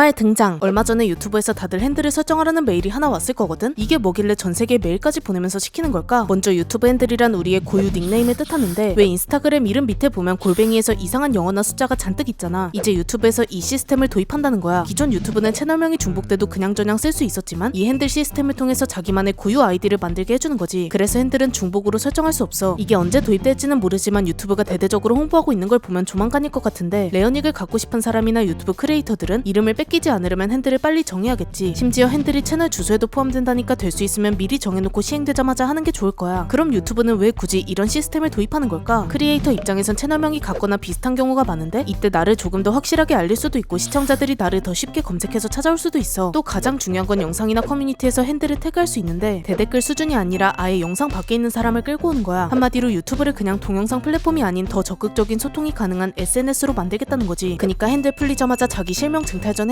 얼마에 등장. 얼마 전에 유튜브에서 다들 핸들을 설정하라는 메일이 하나 왔을 거거든. 이게 뭐길래 전 세계에 메일까지 보내면서 시키는 걸까? 먼저 유튜브 핸들이란 우리의 고유 닉네임을 뜻하는데 왜 인스타그램 이름 밑에 보면 골뱅이에서 이상한 영어나 숫자가 잔뜩 있잖아. 이제 유튜브에서 이 시스템을 도입한다는 거야. 기존 유튜브는 채널명이 중복돼도 그냥저냥 쓸 수 있었지만 이 핸들 시스템을 통해서 자기만의 고유 아이디를 만들게 해주는 거지. 그래서 핸들은 중복으로 설정할 수 없어. 이게 언제 도입될지는 모르지만 유튜브가 대대적으로 홍보하고 있는 걸 보면 조만간일 것 같은데 레어닉을 갖고 싶은 사람이나 유튜브 크리에이터들은 이름을 뺏 기지 않으려면 핸들을 빨리 정해야겠지. 심지어 핸들이 채널 주소에도 포함된다니까 될 수 있으면 미리 정해놓고 시행되자마자 하는 게 좋을 거야. 그럼 유튜브는 왜 굳이 이런 시스템을 도입하는 걸까? 크리에이터 입장에선 채널명이 같거나 비슷한 경우가 많은데 이때 나를 조금 더 확실하게 알릴 수도 있고 시청자들이 나를 더 쉽게 검색해서 찾아올 수도 있어. 또 가장 중요한 건 영상이나 커뮤니티에서 핸들을 태그할 수 있는데 대댓글 수준이 아니라 아예 영상 밖에 있는 사람을 끌고 오는 거야. 한마디로 유튜브를 그냥 동영상 플랫폼이 아닌 더 적극적인 소통이 가능한 SNS로 만들겠다는 거지. 그니까 핸들 풀리자마자 자기 실명 증탈 전에